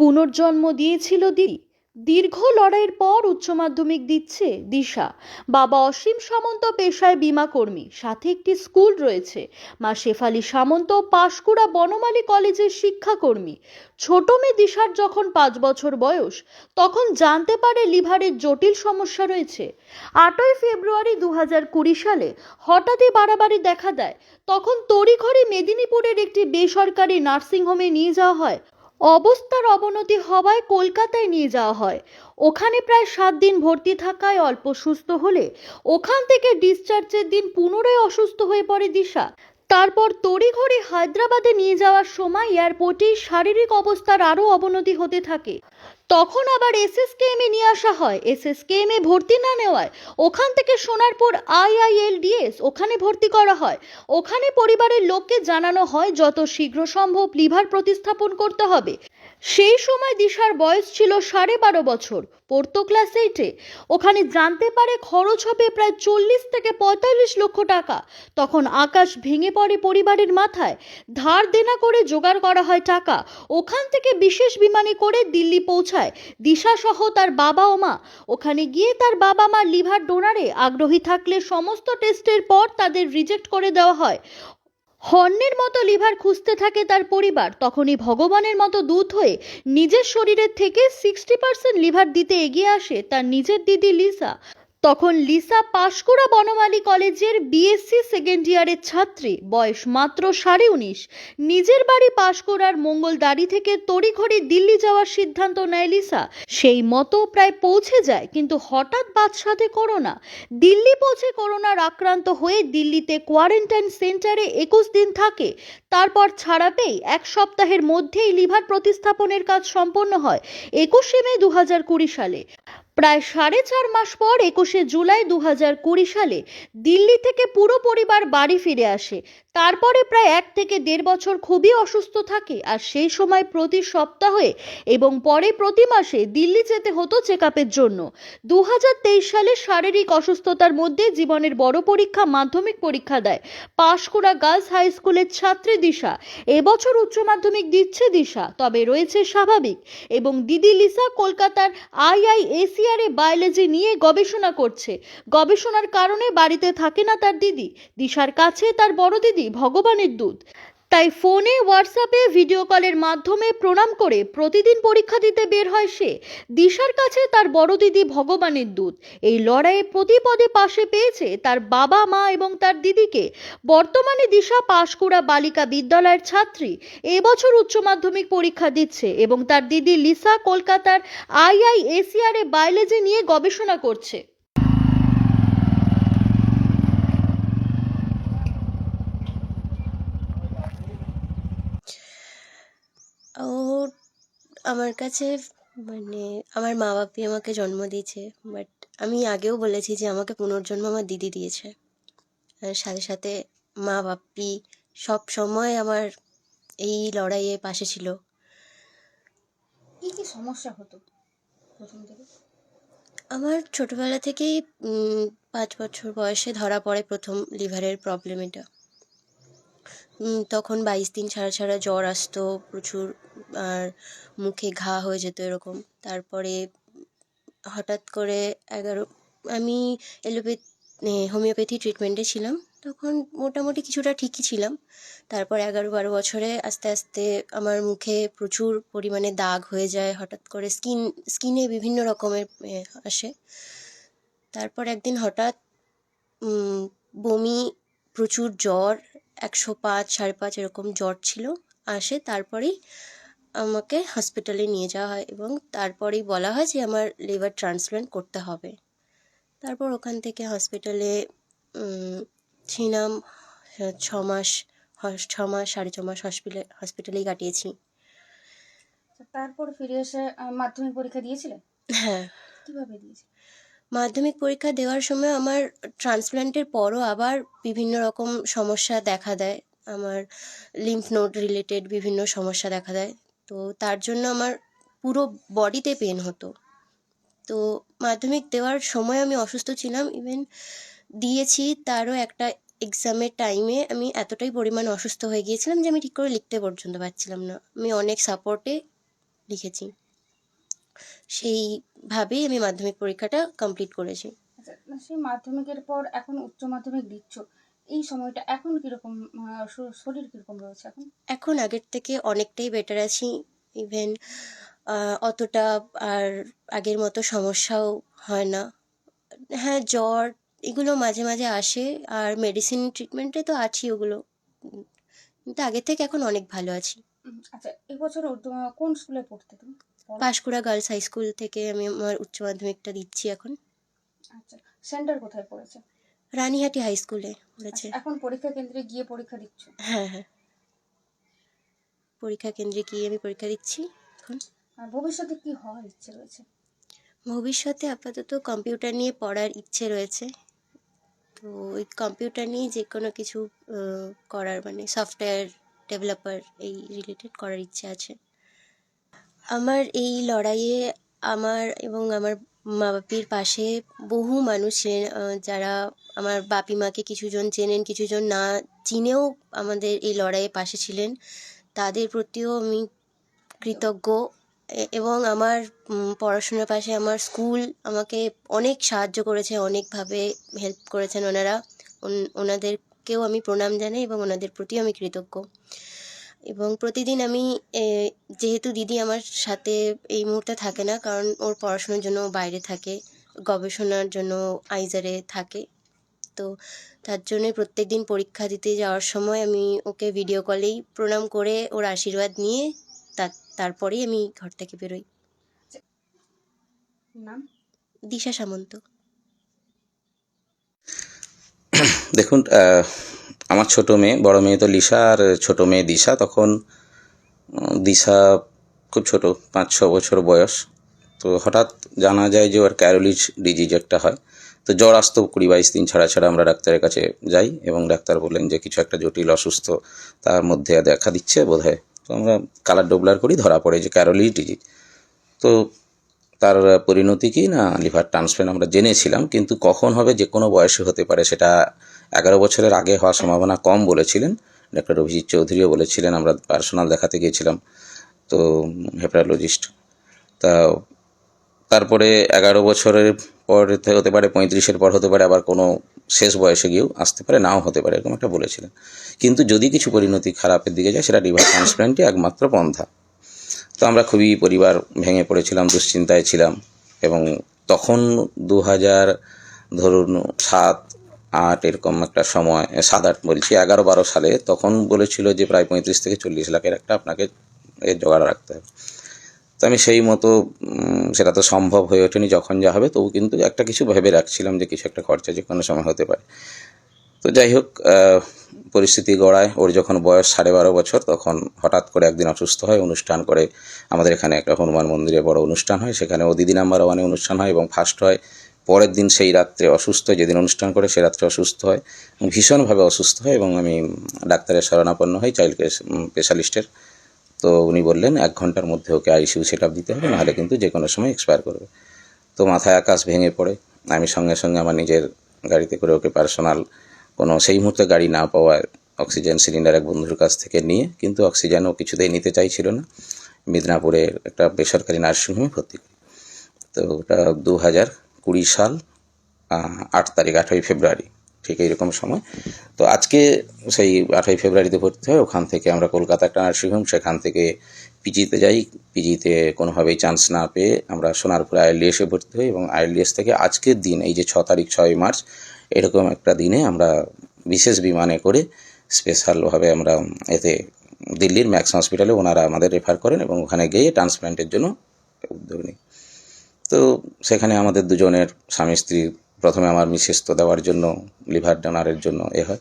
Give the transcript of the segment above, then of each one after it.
পুনর্জন্ম দিয়েছিল দি দীর্ঘ লড়াইয়ের পর উচ্চ মাধ্যমিক দিচ্ছে দিশা। বাবা অসীম সামন্ত পেশায় বীমা কর্মী, সাথে একটি স্কুল রয়েছে। মা শেফালি সামন্ত পাশকুড়া বনমালী কলেজের শিক্ষাকর্মী ছোট মেয়ে দিশার যখন পাঁচ বছর বয়স, তখন জানতে পারে লিভারের জটিল সমস্যা রয়েছে। আটই ফেব্রুয়ারি দু হাজার কুড়ি সালে হঠাৎই বাড়াবাড়ি দেখা দেয়। তখন তড়িঘড়ি মেদিনীপুরের একটি বেসরকারি নার্সিংহোমে নিয়ে যাওয়া হয়। অবস্থার অবনতি হওয়ায় কলকাতায় নিয়ে যাওয়া হয়। ওখানে প্রায় সাত দিন ভর্তি থাকায় অল্প সুস্থ হলে ওখান থেকে ডিসচার্জের দিন পুনরায় অসুস্থ হয়ে পড়ে দিশা। তারপর তড়িঘড়ি হায়দ্রাবাদে নিয়ে যাওয়ার সময় এয়ারপোর্টেই শারীরিক অবস্থার আরও অবনতি হতে থাকে। তখন আবার এসএসকেএমে নিয়ে আসা হয়। এসএসকেএমে ভর্তি না নেওয়ায় ওখান থেকে সোনারপুর আইআইএলডিএস ওখানে ভর্তি করা হয়। ওখানে পরিবারের লোককে জানানো হয়, যত শীঘ্র সম্ভব লিভার প্রতিস্থাপন করতে হবে। সেই সময় দিশার বয়স ছিল সাড়ে বারো বছর। পড়তো ক্লাস এইটে ওখানে জানতে পারে খরচ হবে প্রায় চল্লিশ থেকে পঁয়তাল্লিশ লক্ষ টাকা। তখন আকাশ ভেঙে পড়ে পরিবারের মাথায়। ধার দেনা করে জোগাড় করা হয় টাকা। ওখান থেকে বিশেষ বিমানে করে দিল্লি পৌঁছায়। দিশা সহ তার বাবা ও মা। ওখানে গিয়ে তার বাবা মা লিভার ডোনারে আগ্রহী থাকলে সমস্ত টেস্টের পর তাদের রিজেক্ট করে দেওয়া হয়। হর্নের মতো লিভার খুঁজতে থাকে তার পরিবার, তখনই ভগবানের মতো দূত হয়ে নিজের শরীরের থেকে সিক্সটি পার্সেন্ট লিভার দিতে এগিয়ে আসে তার নিজের দিদি লিসা। তখন লিসা পাশকুড়া বনমালী কলেজের বিএসসি সেকেন্ড ইয়ারের ছাত্রী, বয়স মাত্র সাড়ে উনিশ। নিজের বাড়ি পাশকুড়ার মঙ্গলদারি থেকে তড়িঘড়ি দিল্লি যাওয়ার সিদ্ধান্ত নেয় লিসা। সেই মতো প্রায় পৌঁছে যায়, কিন্তু হঠাৎ বাদশাতে করোনা। দিল্লি পৌঁছে করোনার আক্রান্ত হয়ে দিল্লিতে কোয়ারেন্টাইন সেন্টারে একুশ দিন থাকে। তারপর ছাড়া এক সপ্তাহের মধ্যেই লিভার প্রতিস্থাপনের কাজ সম্পন্ন হয়, একুশে মে দু হাজার কুড়ি সালে। প্রায় সাড়ে চার মাস পর একুশে জুলাই দু হাজার কুড়ি সালে দিল্লি থেকে পুরো পরিবার বাড়ি ফিরে আসে। তারপরে প্রায় এক থেকে দেড় বছর খুবই অসুস্থ থাকে, আর সেই সময় প্রতি সপ্তাহে এবং পরে প্রতি মাসে দিল্লি যেতে হতো চেক জন্য। দু হাজার তেইশ সালে শারীরিক অসুস্থতার মধ্যে জীবনের বড় পরীক্ষা মাধ্যমিক পরীক্ষা দেয় পাশকুড়া গার্লস হাই স্কুলের ছাত্রী দিশা। এবছর উচ্চ মাধ্যমিক দিচ্ছে দিশা, তবে রয়েছে স্বাভাবিক এবং দিদি লিসা কলকাতার আইআইএসিআর এ বায়োলজি নিয়ে গবেষণা করছে। গবেষণার কারণে বাড়িতে থাকে না তার দিদি। দিশার কাছে তার বড় দিদি ভগবানের দূত। তাই ফোনে, হোয়াটসঅ্যাপে, ভিডিও কলের মাধ্যমে প্রণাম করে প্রতিদিন পরীক্ষা দিতে বের হয় সে। দিশার কাছে তার বড় দিদি ভগবানের দূত। এই লড়াইয়ে প্রতি পদে পাশে পেয়েছে তার বাবা, মা এবং তার দিদিকে। বর্তমানে দিশা পাশকুড়া বালিকা বিদ্যালয়ের ছাত্রী। এবছর উচ্চ মাধ্যমিক পরীক্ষা দিচ্ছে এবং তার দিদি লিসা কলকাতার আইআইএসিআর এ বায়োলজি নিয়ে গবেষণা করছে। ও আমার কাছে মানে আমার মা বাপি আমাকে জন্ম দিয়েছে বাট আমি আগেও বলেছি যে আমাকে পুনর্জন্ম আমার দিদি দিয়েছে। আর সাথে সাথে মা বাপি সব সময় আমার এই লড়াইয়ে পাশে ছিল। কি কি সমস্যা হতো প্রথম থেকে? আমার ছোটবেলা থেকেই পাঁচ বছর বয়সে ধরা পড়ে প্রথম লিভারের প্রবলেম এটা। তখন বাইশ দিন ছাড়া ছাড়া জ্বর আসতো, প্রচুর, আর মুখে ঘা হয়ে যেত এরকম। তারপরে হঠাৎ করে এগারো, আমি এলোপ্যাথ হোমিওপ্যাথি ট্রিটমেন্টে ছিলাম। তখন মোটামুটি কিছুটা ঠিকই ছিলাম। তারপর এগারো, বারো বছরে আস্তে আস্তে আমার মুখে প্রচুর পরিমাণে দাগ হয়ে যায়। হঠাৎ করে স্কিন, স্কিনে বিভিন্ন রকমের আসে। তারপর একদিন হঠাৎ বমি, প্রচুর জ্বর একশো পাঁচ সাড়ে পাঁচ এরকম জ্বর ছিল। আসে তারপরেই আমাকে হসপিটালে নিয়ে যাওয়া হয় এবং তারপরেই বলা হয় যে আমার লিভার ট্রান্সপ্ল্যান্ট করতে হবে। তারপর ওখান থেকে হসপিটালে ছিলাম ছ মাস ছ মাস সাড়ে ছ মাস হসপিটালে হসপিটালেই কাটিয়েছি। তারপর ফিরে এসে মাধ্যমিক পরীক্ষা দিয়েছিলে? হ্যাঁ। কীভাবে দিয়েছিলে? মাধ্যমিক পরীক্ষা দেওয়ার সময় আমার ট্রান্সপ্ল্যান্টের পরও আবার বিভিন্ন রকম সমস্যা দেখা দেয়। আমার লিম্ফ নোড রিলেটেড বিভিন্ন সমস্যা দেখা দেয়। তো তার জন্য আমার পুরো বডিতে পেন হতো। তো মাধ্যমিক দেওয়ার সময় আমি অসুস্থ ছিলাম। ইভেন দিয়েছি তারও একটা এক্সামের টাইমে আমি এতটাই পরিমাণ অসুস্থ হয়ে গিয়েছিলাম যে আমি ঠিক করে লিখতে পর্যন্ত পারছিলাম না। আমি অনেক সাপোর্টে লিখেছি। সেইভাবেই আমি মাধ্যমিক পরীক্ষাটা কমপ্লিট করেছি। আচ্ছা সেই মাধ্যমিকের পর এখন উচ্চ মাধ্যমিক দিচ্ছ। এই সময়টা এখন কীরকম শরীর কীরকম রয়েছে এখন? এখন আগের থেকে অনেকটাই বেটার আছি। ইভেন অতটা আর আগের মতো সমস্যাও হয় না। হ্যাঁ জ্বর এগুলো মাঝে মাঝে আসে আর মেডিসিন ট্রিটমেন্টে তো আছি ওগুলো। কিন্তু আগের থেকে এখন অনেক ভালো আছি। আচ্ছা এবছর কোন স্কুলে পড়তে তুমি? পাঁশকুড়া গার্লস হাই স্কুল থেকে আমি আমার উচ্চ মাধ্যমিকটা দিচ্ছি এখন। আচ্ছা সেন্টার কোথায় পড়েছে? রানীহাটি হাই স্কুলে পড়েছে। আচ্ছা, এখন পরীক্ষা কেন্দ্রে গিয়ে পরীক্ষা দিচ্ছ? হ্যাঁ হ্যাঁ। পরীক্ষা কেন্দ্রে গিয়ে আমি পরীক্ষা দিচ্ছি এখন। আর ভবিষ্যতে কি হওয়ার ইচ্ছে রয়েছে? ভবিষ্যতে আপাতত কম্পিউটার নিয়ে পড়ার ইচ্ছে রয়েছে। তো ওই কম্পিউটার নিয়ে যে কোনো কিছু করার মানে সফটওয়্যার ডেভেলপার এই রিলেটেড করার ইচ্ছে আছে। আমার এই লড়াইয়ে আমার এবং আমার মা বাপির পাশে বহু মানুষ ছিলেন যারা আমার বাপি মাকে কিছুজন চেনেন, কিছুজন না চিনেও আমাদের এই লড়াইয়ে পাশে ছিলেন। তাদের প্রতিও আমি কৃতজ্ঞ এবং আমার পড়াশোনার পাশে আমার স্কুল আমাকে অনেক সাহায্য করেছে, অনেকভাবে হেল্প করেছেন ওনারা। ওনাদেরকেও আমি প্রণাম জানাই এবং ওনাদের প্রতিও আমি কৃতজ্ঞ। এবং প্রতিদিন আমি যেহেতু দিদি আমার সাথে এই মুহূর্তে থাকে না কারণ ওর পড়াশোনার জন্য বাইরে থাকে গবেষণার জন্য আইজারে থাকে তো তার জন্য প্রত্যেক দিন পরীক্ষা দিতে যাওয়ার সময় আমি ওকে ভিডিও কলেই প্রণাম করে ওর আশীর্বাদ নিয়ে তার তারপরেই আমি ঘর থেকে বেরোই। নাম? দিশা সামন্ত। দেখুন আমার ছোট মেয়ে, বড় মেয়ে তো লিসা আর ছোট মেয়ে দিশা। তখন দিশা খুব ছোট পাঁচ ছ বছর বয়স। তো হঠাৎ জানা যায় যে ওর ক্যারোলিজ ডিজিজ একটা হয়। তো জ্বর আসতো কুড়ি বাইশ দিন ছাড়া ছাড়া আমরা ডাক্তারের কাছে যাই এবং ডাক্তার বললেন যে কিছু একটা জটিল অসুস্থ তার মধ্যে দেখা দিচ্ছে বোধহয়। তো আমরা কালার ডোবলার করি, ধরা পড়ে যে ক্যারোলিজ ডিজিজ তো তার পরিণতি কি না, লিভার ট্রান্সপ্লান্ট আমরা জেনেছিলাম, কিন্তু কখন হবে, যে কোনো বয়সে হতে পারে সেটা এগারো বছরের আগে হওয়ার সম্ভাবনা কম বলেছিলেন। ডক্টর অভিজিৎ চৌধুরীও বলেছিলেন, আমরা পার্সোনাল দেখাতে গিয়েছিলাম, তো হেপারোলজিস্ট। তা তারপরে এগারো বছরের পর হতে পারে, পঁয়ত্রিশের পর হতে পারে, আবার কোনো শেষ বয়সে গিয়েও আসতে পারে, নাও হতে পারে, এরকম একটা বলেছিলেন। কিন্তু যদি কিছু পরিণতি খারাপের দিকে যায়, সেটা লিভার ট্রান্সপ্লান্টই একমাত্র পন্থা। তো আমরা খুবই পরিবার ভেঙে পড়েছিলাম, দুশ্চিন্তায় ছিলাম, এবং তখন দু হাজার ধরুন সাত আট এরকম একটা সময় সাত আট বলছি, এগারো বারো সালে, তখন বলেছিল যে প্রায় পঁয়ত্রিশ থেকে চল্লিশ লাখের একটা আপনাকে এর জোগাড় রাখতে হবে। তো আমি সেই মতো সেটা তো সম্ভব হয়ে ওঠেনি, যখন যা হবে, তবু কিন্তু একটা কিছু ভেবে রাখছিলাম যে কিছু একটা খরচা যে কোনো সময় হতে পারে। তো যাই হোক পরিস্থিতি গড়ায়, ওর যখন বয়স সাড়ে বারো বছর, তখন হঠাৎ করে একদিন অসুস্থ হয়, অনুষ্ঠান করে আমাদের এখানে একটা হনুমান মন্দিরে বড় অনুষ্ঠান হয়, সেখানে ও দিদি নাম্বার ওয়ানে অনুষ্ঠান হয় এবং ফার্স্ট হয় পরের দিন সেই রাত্রে অসুস্থ, যেদিন অনুষ্ঠান করে সে রাত্রে অসুস্থ হয়। ভীষণভাবে অসুস্থ হয় এবং আমি ডাক্তারের শরণাপন্ন হই চাইল্ড কেয়ার স্পেশালিস্টের তো উনি বললেন, এক ঘণ্টার মধ্যে ওকে আইসিইউ সেট আপ দিতে হবে, নাহলে কিন্তু যে কোনো সময় এক্সপায়ার করবে। তো মাথায় আকাশ ভেঙে পড়ে। আমি সঙ্গে সঙ্গে আমার নিজের গাড়িতে করে ওকে পার্সোনাল কোনো সেই মুহূর্তে গাড়ি না পাওয়ায় অক্সিজেন সিলিন্ডার এক বন্ধুর কাছ থেকে নিয়ে, কিন্তু অক্সিজেনও কিছুতেই নিতে চাইছিল না। মিদনাপুরের একটা বেসরকারি নার্সিংহোমে ভর্তি করি। তো ওটা দু হাজার কুড়ি সাল আট তারিখ আঠেরোই ফেব্রুয়ারি, ঠিক এইরকম সময়। তো আজকে সেই আঠেরোই ফেব্রুয়ারিতে ভর্তি হয় ওখান থেকে আমরা কলকাতা একটা নার্সিংহোম সেখান থেকে পিজিতে যাই। পিজিতে কোনোভাবেই চান্স না পেয়ে আমরা সোনারপুর আইএলডিএসে ভর্তি হই এবং আইএলডিএস থেকে আজকের দিন, এই যে ছ তারিখ, ছয় মার্চ, এরকম একটা দিনে আমরা বিশেষ বিমানে করে স্পেশালভাবে আমরা এতে দিল্লির ম্যাক্স হসপিটালে ওনারা আমাদের রেফার করেন এবং ওখানে গিয়ে ট্রান্সপ্ল্যান্টের জন্য উদ্যোগ নিই। তো সেখানে আমাদের দুজনের স্বামী স্ত্রী প্রথমে আমার মিসেস তো দেওয়ার জন্য, লিভার ডোনারের জন্য এ হয়,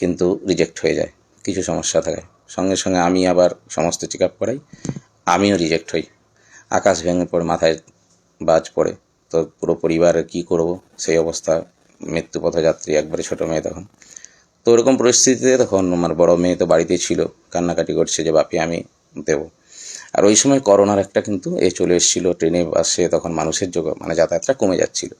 কিন্তু রিজেক্ট হয়ে যায়, কিছু সমস্যা থাকে। সঙ্গে সঙ্গে আমি আবার সমস্ত চেক আপ করাই, আমিও রিজেক্ট হই। আকাশ ভেঙে পড়ে, মাথায় বাজ পড়ে, তো পুরো পরিবারের কী করব? সেই অবস্থা, মৃত্যু পথযাত্রী, একবারে ছোটো মেয়ে তখন। তো ওরকম পরিস্থিতিতে তখন আমার বড় মেয়ে তো বাড়িতেই ছিল, কান্নাকাটি করছে যে বাপি আমি দেবো। আর ওই সময় করোনার একটা কিন্তু এ চলে এসেছিল, ট্রেনে, বাসে তখন মানুষের যোগ মানে যাতায়াতটা কমে যাচ্ছিল।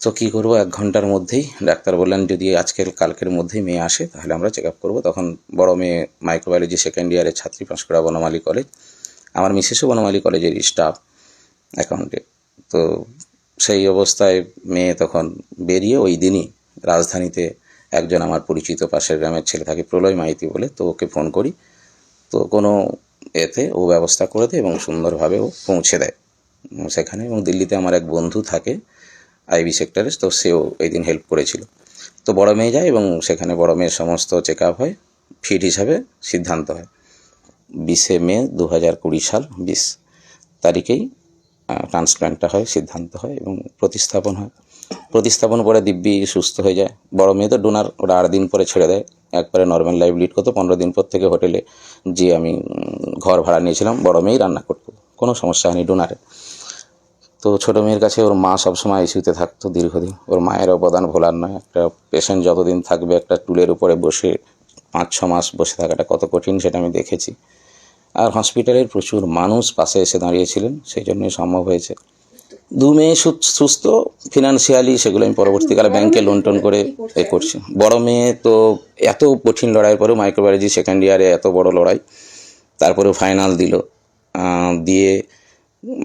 তো কী করব, এক ঘণ্টার মধ্যেই ডাক্তার বললেন, যদি আজকের, কালকের মধ্যেই মেয়ে আসে, তাহলে আমরা চেক আপ করব। তখন বড় মেয়ে মাইক্রোবায়োলজি সেকেন্ড ইয়ারের ছাত্রী পাঁশকুড়া বনমালী কলেজ আমার মিসেসও বনমালী কলেজের স্টাফ অ্যাকাউন্টে তো সেই অবস্থায় মেয়ে তখন বেরিয়ে ওই দিনই রাজধানীতে একজন আমার পরিচিত পাশের গ্রামের ছেলে থাকে, প্রলয় মাইতি বলে, তো ওকে ফোন করি। তো কোনো এতে ও ব্যবস্থা করে দেয় এবং সুন্দরভাবে ও পৌঁছে দেয়। সেখানে এবং দিল্লিতে আমার এক বন্ধু থাকে, আইবি সেক্টরে, তো সেও এই দিন হেল্প করেছিল। তো বড় মেয়ে যায় এবং সেখানে বড় মেয়ের সমস্ত চেক আপ হয় ফিট হিসাবে সিদ্ধান্ত হয়। বিশে মে দু হাজার কুড়ি সাল, বিশ তারিখেই ট্রান্সপ্ল্যান্টটা হয়, সিদ্ধান্ত হয় এবং প্রতিস্থাপন হয়। প্রতিস্থাপন পরে দিব্যি সুস্থ হয়ে যায়। বড় মেয়ে তো ডোনার ওরা আট দিন পরে ছেড়ে দেয়। একবারে নর্মাল লাইফ লিড করতো। পনেরো দিন পর থেকে হোটেলে যে আমি ঘর ভাড়া নিয়েছিলাম। বড় মেয়েই রান্না করতো। কোনো সমস্যা হয়নি ডোনারে তো ছোটো মেয়ের কাছে ওর মা সবসময় আইসিউতে থাকতো দীর্ঘদিন। ওর মায়ের অবদান ভোলার নয়। একটা পেশেন্ট যতদিন থাকবে, একটা টুলের উপরে বসে, পাঁচ, ছ মাস বসে থাকাটা কত কঠিন সেটা আমি দেখেছি। আর হসপিটালের প্রচুর মানুষ পাশে এসে দাঁড়িয়েছিলেন। সেই জন্যই সম্ভব হয়েছে। দু মেয়ে সুস্থ ফিনান্সিয়ালি সেগুলো আমি পরবর্তীকালে ব্যাংকে লোন টোন করে এ করছি। বড় মেয়ে তো এত কঠিন লড়াই পরেও মাইক্রোবায়োলজি সেকেন্ড ইয়ারে এত বড় লড়াই। তারপরেও ফাইনাল দিল। দিয়ে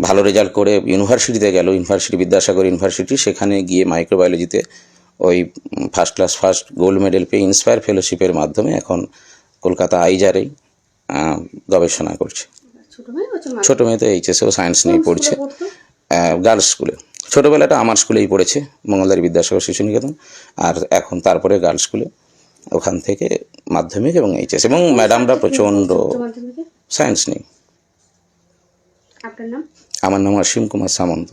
ভালো রেজাল্ট করে ইউনিভার্সিটিতে গেল ইউনিভার্সিটি বিদ্যাসাগর ইউনিভার্সিটি সেখানে গিয়ে মাইক্রোবায়োলজিতে ওই first class first gold medal পেয়ে ইন্সপায়ার ফেলোশিপের মাধ্যমে এখন কলকাতা আইজারেই গবেষণা করছে। ছোট মেয়ে তো এইচএসেও সায়েন্স নিয়ে পড়ছে? গার্লস স্কুলে ছোটোবেলাটা আমার স্কুলেই পড়েছে মঙ্গলদারি বিদ্যাসাগর শিশু নিকেতন আর এখন তারপরে গার্লস স্কুলে ওখান থেকে মাধ্যমিক এবং এইচএস এবং ম্যাডামরা প্রচণ্ড সায়েন্স নেই। আমার নাম অসীম কুমার সামন্ত।